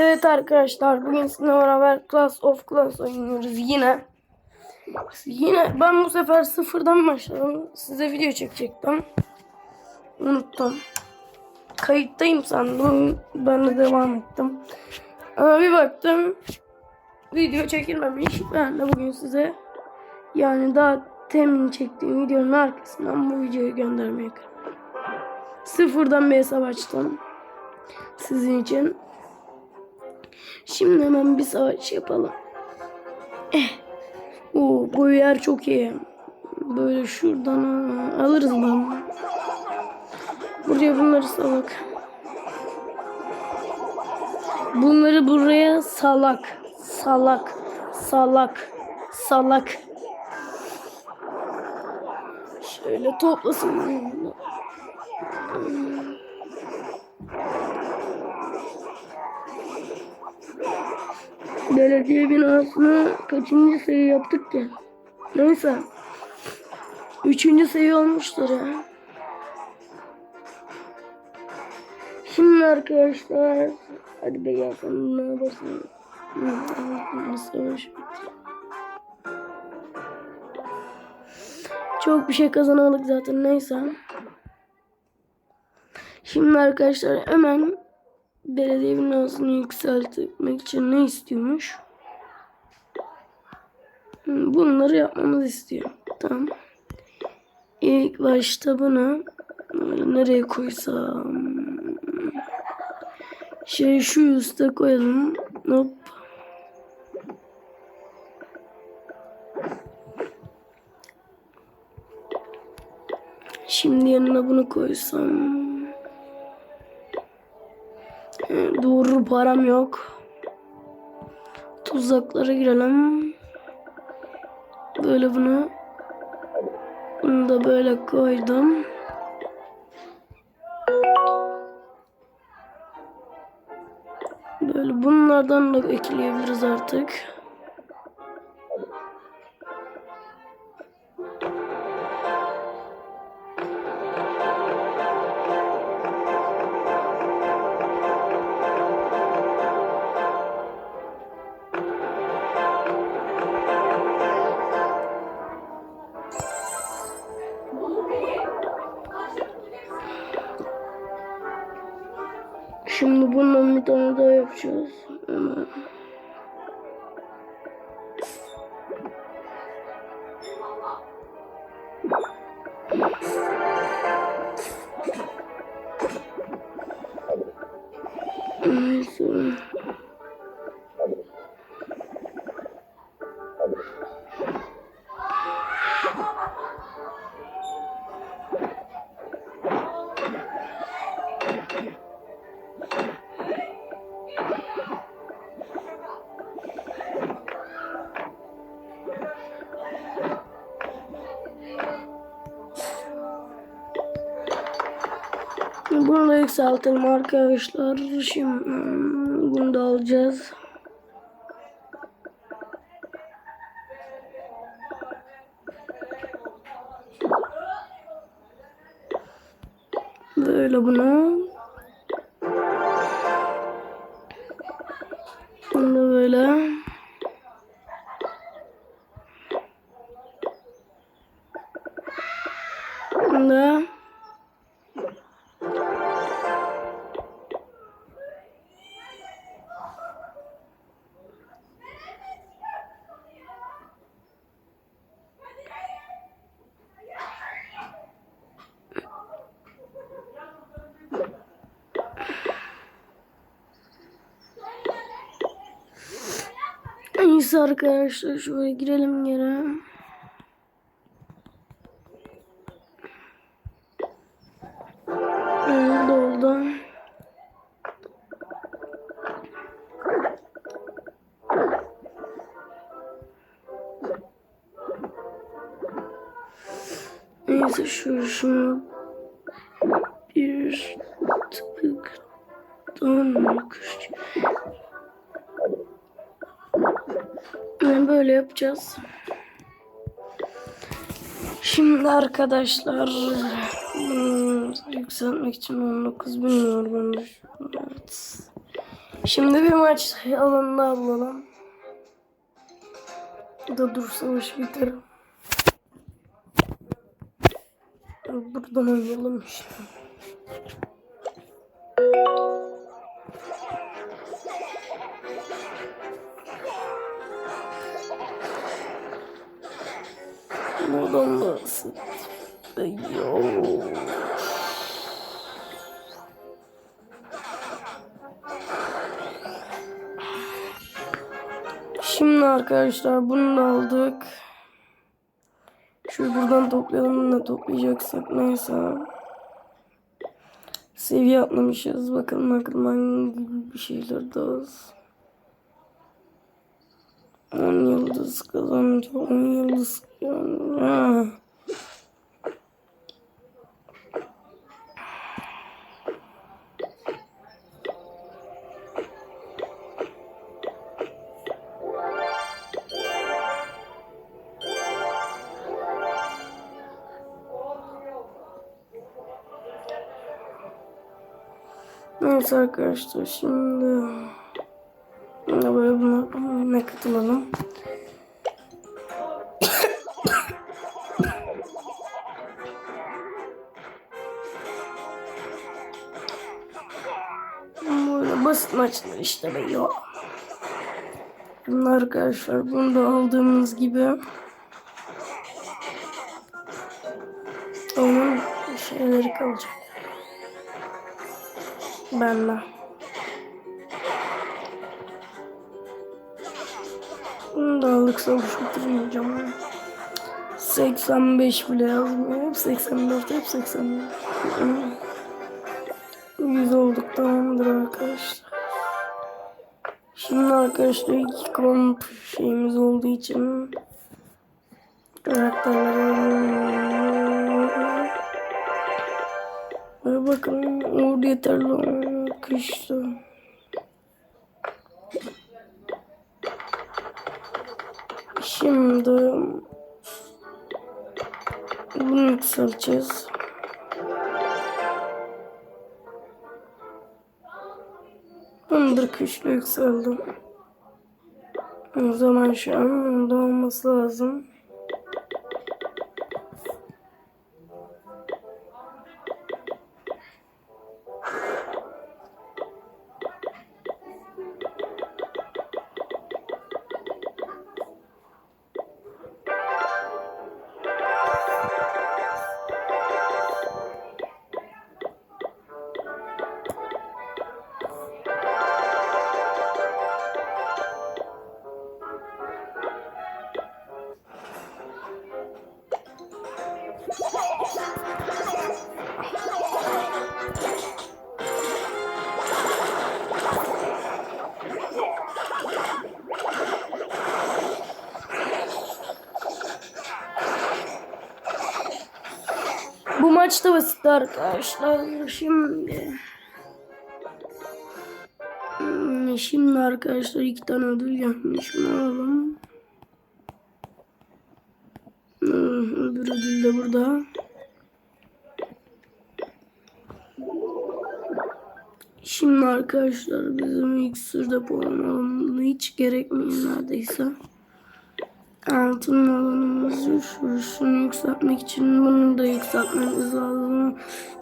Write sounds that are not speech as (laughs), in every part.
Evet arkadaşlar bugün sizinle beraber Class of Clans oynuyoruz yine. Yine ben bu sefer sıfırdan başladım. Size video çekecektim. Unuttum. Kayıttayım sandım. Ben de devam ettim. Ama bir baktım video çekilmemiş. Ben de bugün size yani daha temin çektiğim videonun arkasından bu videoyu göndermeye karar. Sıfırdan bir hesap açtım. Sizin için. Şimdi hemen bir savaş yapalım. Eh. Oo, bu yer çok iyi. Böyle şuradan alırız lan. Buraya bunları salak. Bunları buraya salak. Salak. Salak. Salak. Şöyle toplasın. Belediye binasını kaçıncı seviye yaptık ki? Neyse. Üçüncü seviye olmuştur ya. Şimdi arkadaşlar. Hadi be ya sen bitti. Çok bir şey kazanamadık zaten neyse. Şimdi arkadaşlar hemen belediye binasını yükseltmek için ne istiyormuş? Hmm, Bunları yapmamız istiyor. Tamam. İlk başta bunu nereye koysam? Şey şu üste koyalım. Hop. Şimdi yanına bunu koysam. Doğru param yok. Tuzaklara girelim. Böyle bunu bunu da böyle koydum. Böyle bunlardan da ekleyebiliriz artık. Şimdi bundan bir tane daha yapacağız. Hemen. Bunu da yükseltelim arkadaşlar. Şimdi hmm, bunu da alacağız. Böyle bunu. Arkadaşlar şöyle girelim yere. Yapacağız. Şimdi arkadaşlar bunu yükseltmek için 19 bin an. Evet. Şimdi bir maç alanında bulalım. Da dur savaş biter. Buradan oynayalım işte. Buradan da. Yo. Şimdi arkadaşlar bunu aldık. Şu buradan toplayalım da toplayacaksak neyse. Seviye atlamışız. Bakalım aklıma bir şeyler daha az. 10 yıldız kazandı. 10 yıldız. Neyse arkadaşlar şimdi böyle buna ne katılalım. Basit maçlar işte be ya. Bunlar arkadaşlar bunu da aldığımız gibi onun şeyleri kalacak. Benle. Bunu da aldık savaş bitirmeyeceğim. ya. 85 bile yazmıyor. Hep 84, hep 84. 100 olduk tamamdır arkadaşlar iki komp şeyimiz olduğu için karakterleri Ve bakın orada yeterli arkadaşlar. Şimdi bunu yükselteceğiz. Bundur güçlü yükseldim. O zaman şu an onda olması lazım. Maçta basit arkadaşlar. Şimdi Hmm, Şimdi arkadaşlar iki tane ödül gelmiş. Bunu alalım. Hmm, Öbür ödül de burada. Şimdi arkadaşlar bizim puan almamız hiç gerekmiyor neredeyse. Altın alanımızı şurasını yükseltmek için bunu da yükseltmemiz lazım.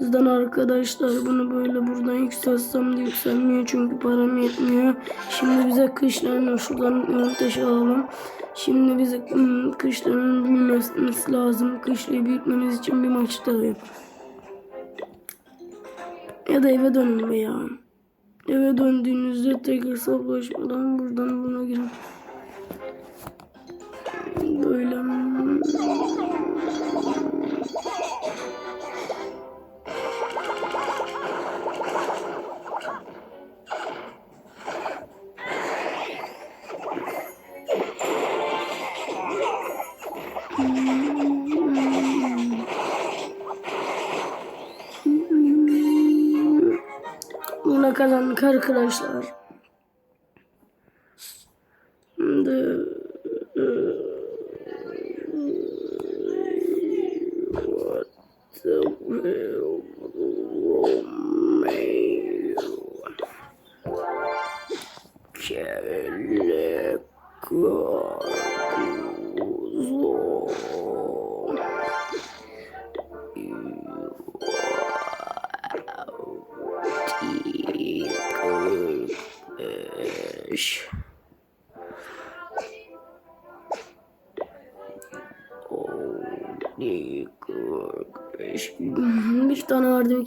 Bizden arkadaşlar bunu böyle buradan yükseltsem de yükselmiyor çünkü param yetmiyor. Şimdi bize kışlarını şuradan montaj alalım. Şimdi bize hmm, kışların büyümesi lazım. Kışlayı büyütmemiz için bir maç daha yap. Ya da eve dönün ya. Eve döndüğünüzde tekrar hesaplaşmadan buradan buna girin. Arkadaşlar.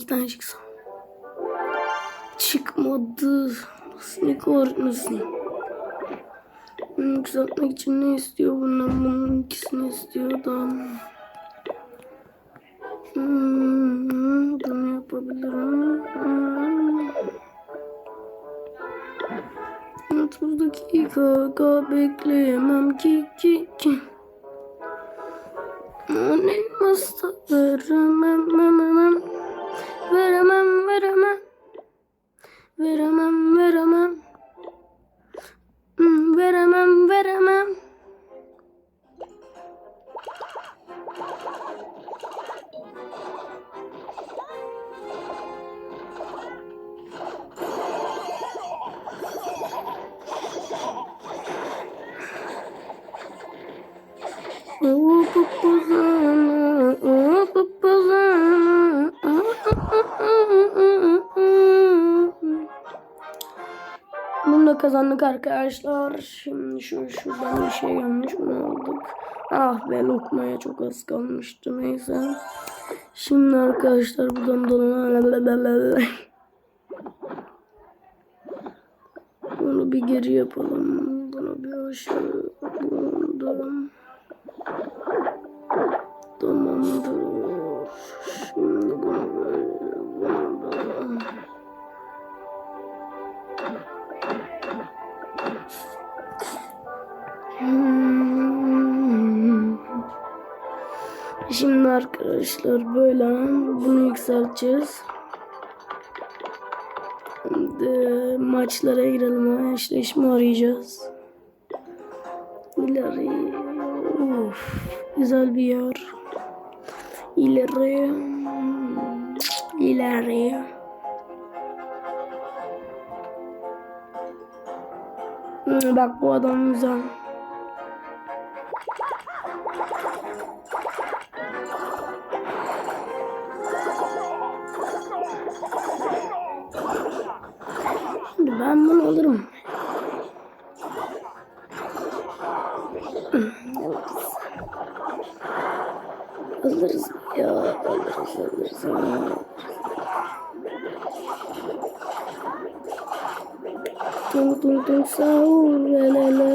İki tane çıksa. Çıkmadı. Nasıl kahretmesin. Bunu yükseltmek için ne istiyor bundan? Bunun ikisini istiyor da. Hmm, bunu yapabilirim. Hmm. 30 dakika ka bekleyemem ki ki ki. Aman elmas da veremem, veremem, veremem, veremem, veremem, kazandık arkadaşlar. Şimdi şu şuradan bir şey gelmiş. Bunu aldık. Ah be lokmaya çok az kalmıştı. Neyse. Şimdi arkadaşlar buradan dolana. Bunu bir geri yapalım. Bunu bir aşağı. Da. Tamamdır. Şimdi bunu böyle. Bunu da. Şimdi arkadaşlar böyle bunu yükselteceğiz. Şimdi maçlara girelim. Eşleşme arayacağız. İleri. Of, güzel bir yer. İleri. İleri. Bak bu adam güzel. Ben bunu alırım. Alırız ya alırız alırız. alırız. Tung tung tung sahur lelele Ayu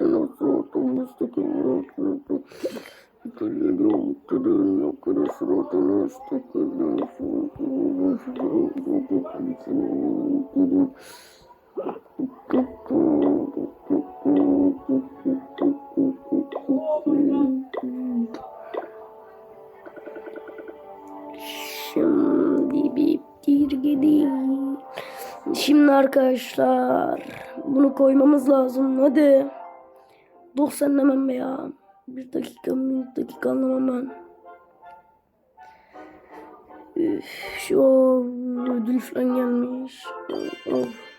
bundan Şimdi bir gideyim. Şimdi arkadaşlar bunu koymamız lazım. Hadi. 90 demem be ya. Bir dakika, bir dakika anlamam ben. Üf, şu ödül falan gelmiş. Of.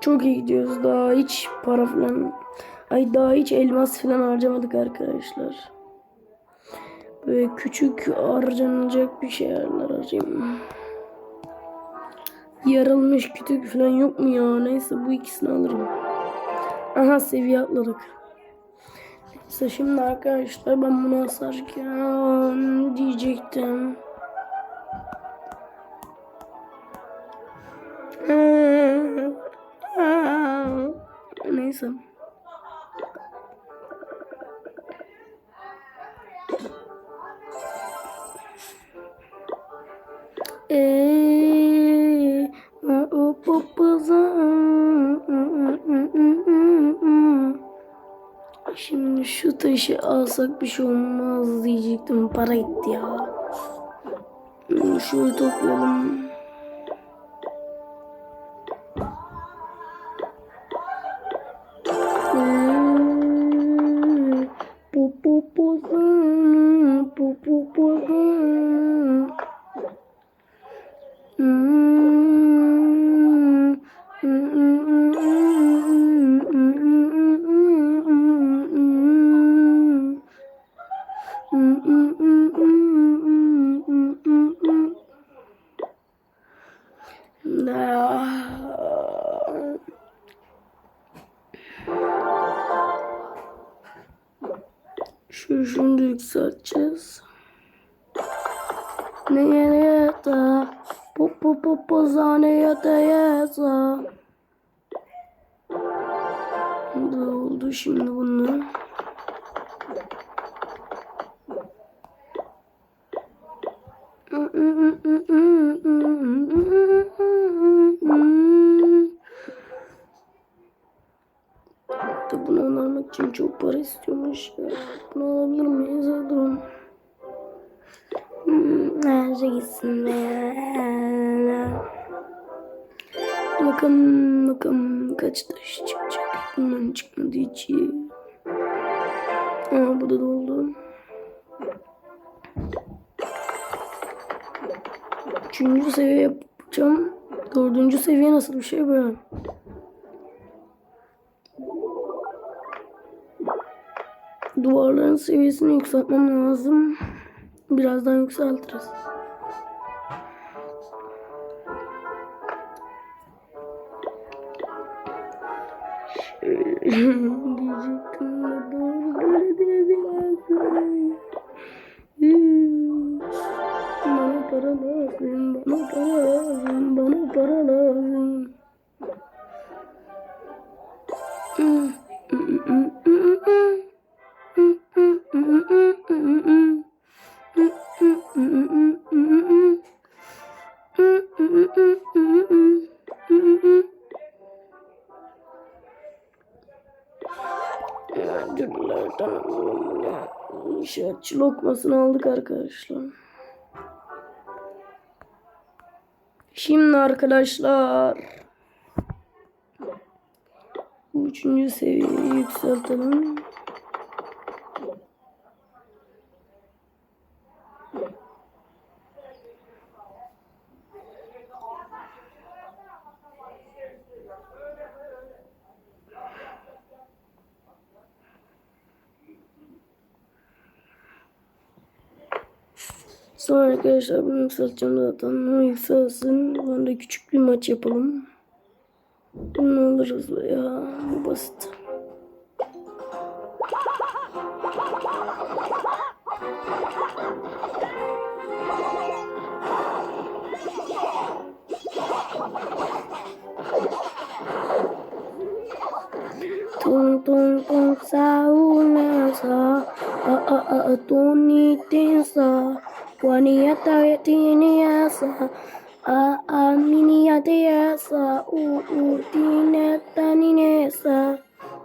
Çok iyi gidiyoruz. Daha hiç para falan Ay daha hiç elmas falan harcamadık arkadaşlar. Böyle küçük harcanacak bir şeyler harcayayım. Yarılmış kütük falan yok mu ya? Neyse bu ikisini alırım. Aha seviye atladık. Neyse şimdi arkadaşlar ben bunu asarken diyecektim. Neyse. Alsak bir şey olmaz diyecektim. Para gitti ya. Hmm, Şunu toplayalım. Hmm, Bu bu bu bu bu bu bu. Bunu? Bunu almak için çok para istiyormuş. Bunu alabilir miyiz? Alırım. Hmm, Nerede gitsin be? Bakalım bakalım kaç taş çıkacak. Bundan çıkmadığı için. Aa bu da doldu. Üçüncü seviye yapacağım. Dördüncü seviye nasıl bir şey böyle? Duvarların seviyesini yükseltmem lazım. Birazdan yükseltiriz. Ödüllerden alalım ya. İnşaatçı lokmasını aldık arkadaşlar. Şimdi arkadaşlar. Üçüncü seviyeyi yükseltelim. Sonra arkadaşlar bunu yükselteceğim zaten. O yükselsin. Ben de küçük bir maç yapalım. Bunu alırız ya. Basit. Tung tung tung sa una sa a a a a tuni tin sa wani ata tini sa a a mini ata sa u u tine tani ne sa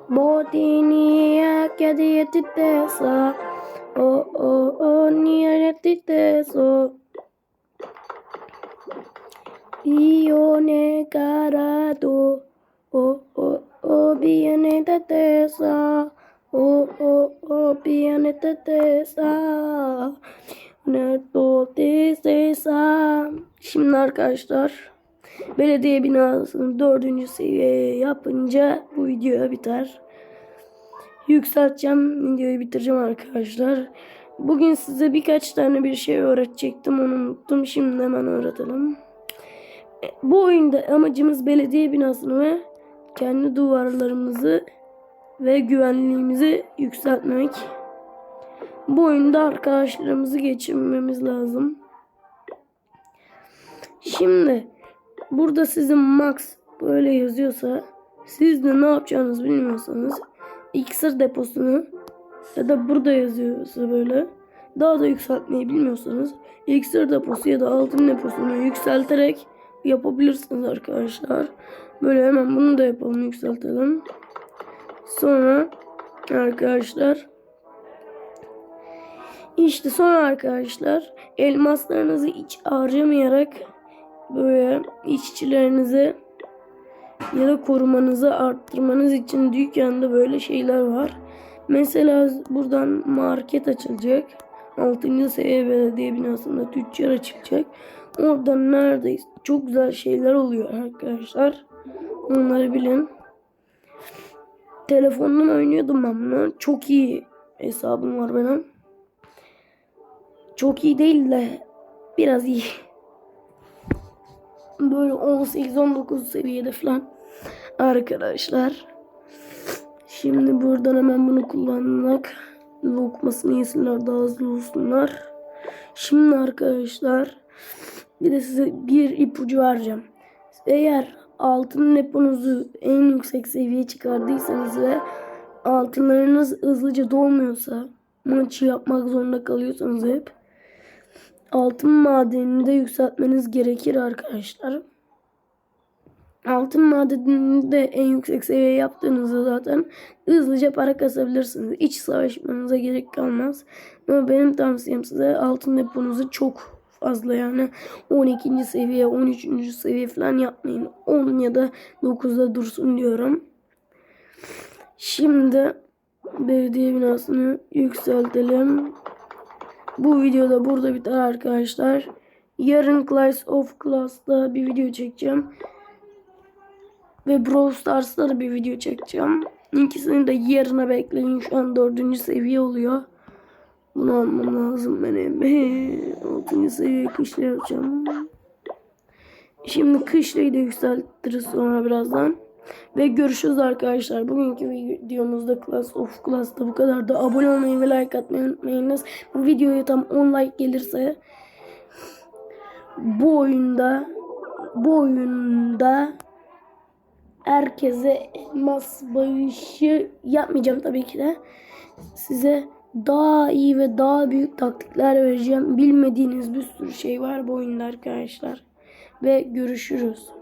bo tini ya kadi tite sa o o o ni ya tite so io ne carato Şimdi arkadaşlar belediye binasını dördüncü seviyeye yapınca bu video biter. Yükselteceğim videoyu bitireceğim arkadaşlar. Bugün size birkaç tane bir şey öğretecektim onu unuttum. Şimdi hemen öğretelim. Bu oyunda amacımız belediye binasını ve kendi duvarlarımızı ve güvenliğimizi yükseltmek. Bu oyunda arkadaşlarımızı geçirmemiz lazım. Şimdi burada sizin max böyle yazıyorsa siz de ne yapacağınızı bilmiyorsanız iksir deposunu ya da burada yazıyorsa böyle daha da yükseltmeyi bilmiyorsanız iksir deposu ya da altın deposunu yükselterek yapabilirsiniz arkadaşlar. Böyle hemen bunu da yapalım yükseltelim. Sonra arkadaşlar İşte sonra arkadaşlar elmaslarınızı hiç harcamayarak böyle işçilerinizi ya da korumanızı arttırmanız için dükkanda böyle şeyler var. Mesela buradan market açılacak. 6. seviye belediye binasında tüccar açılacak. Oradan neredeyiz? Çok güzel şeyler oluyor arkadaşlar. Onları bilin. Telefondan oynuyordum ben bunu. Çok iyi hesabım var benim. Çok iyi değil de biraz iyi. Böyle 18-19 seviyede falan arkadaşlar. Şimdi buradan hemen bunu kullanarak lokmasını yesinler daha hızlı olsunlar. Şimdi arkadaşlar bir de size bir ipucu vereceğim. Eğer altın deponuzu en yüksek seviyeye çıkardıysanız ve altınlarınız hızlıca dolmuyorsa maçı yapmak zorunda kalıyorsanız hep altın madenini de yükseltmeniz gerekir arkadaşlar. Altın madenini de en yüksek seviye yaptığınızda zaten hızlıca para kasabilirsiniz. Hiç savaşmanıza gerek kalmaz. Ama benim tavsiyem size altın deponuzu çok fazla yani 12. seviye 13. seviye falan yapmayın. 10 ya da 9'da dursun diyorum. Şimdi belediye binasını yükseltelim. Bu videoda burada biter arkadaşlar. Yarın Clash of Class'ta bir video çekeceğim. Ve Brawl Stars'ta da bir video çekeceğim. İkisini de yarına bekleyin. Şu an dördüncü seviye oluyor. Bunu almam lazım benim. (laughs) Altıncı seviye kışla yapacağım. Şimdi kışlayı da yükseltiriz sonra birazdan. Ve görüşürüz arkadaşlar. Bugünkü videomuzda Class of Class'ta bu kadar da abone olmayı ve like atmayı unutmayınız. Bu videoya tam 10 like gelirse bu oyunda bu oyunda herkese elmas bağışı yapmayacağım tabii ki de. Size daha iyi ve daha büyük taktikler vereceğim. Bilmediğiniz bir sürü şey var bu oyunda arkadaşlar. Ve görüşürüz.